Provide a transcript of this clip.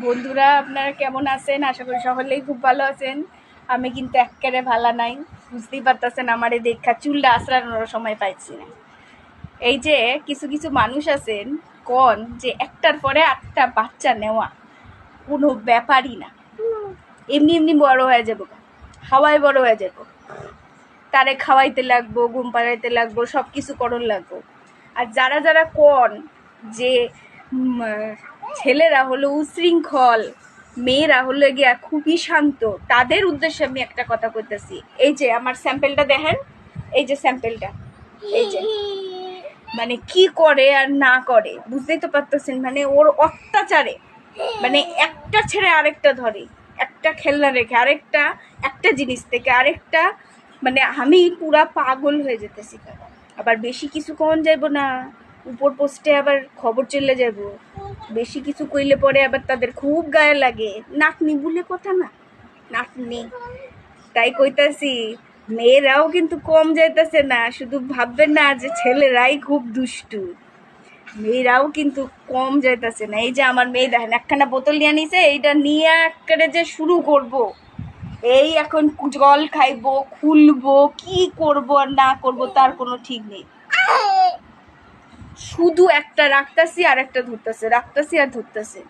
বন্ধুরা, আপনারা কেমন আছেন? আশা করি সকলেই খুব ভালো আছেন। আমি কিন্তু একেবারে ভালো নাই, বুঝতেই পারতেছেন আমার এই দেখা চুলটা আশ্রানোর সময় পাইছি না। এই যে কিছু কিছু মানুষ আছেন, কন যে একটার পরে আটটা বাচ্চা নেওয়া কোনো ব্যাপারই না। এমনি এমনি বড় হয়ে যাব হাওয়ায় বড় হয়ে যাব। তারে খাওয়াইতে লাগবো, ঘুম পাড়াইতে লাগবো সব কিছু করণ লাগবো। আর যারা যারা কন যে ছেলেরা হলো উশৃঙ্খল, মেয়েরা হলো গিয়া খুবই শান্ত। তাদের উদ্দেশ্যে আমি একটা কথা কইতেছি। এই যে আমার স্যাম্পেলটা দেখেন, এই যে স্যাম্পেলটা, এই যে। মানে কি করে আর না করে, বুঝতেই তো পারতেছেন? মানে ওর অত্যাচারে। মানে একটা ছেড়ে আরেকটা ধরে, একটা খেলনা রেখে, আরেকটা, একটা জিনিস থেকে আরেকটা মানে আমি পুরা পাগল হয়ে যেতেছি। আবার বেশি কিছু কখন যাইব না? উপর পোস্টে আবার খবর চলে যাব বেশি কিছু কইলে পরে আবার তাদের খুব গায়ে লাগে। নাতনি বলে কথা না? নাতনি। তাই কইতাছি, মেয়েরাও কিন্তু কম যাইতেছে না, শুধু ভাববেন না যে ছেলেরাই খুব দুষ্টু। মেয়েরাও কিন্তু কম যাইতেছে না। এই যে আমার মেয়ে দেখেন, একখানা বোতল নিয়ে নিছে, এইটা নিয়ে একেবারে যে শুরু করব। এই এখন জল খাইবো, খুলবো, কি করব আর না করব তার কোনো ঠিক নেই। শুধু একটা রাখতাছি আর একটা ধরতাছে রাখতাছি আর ধরতেছে।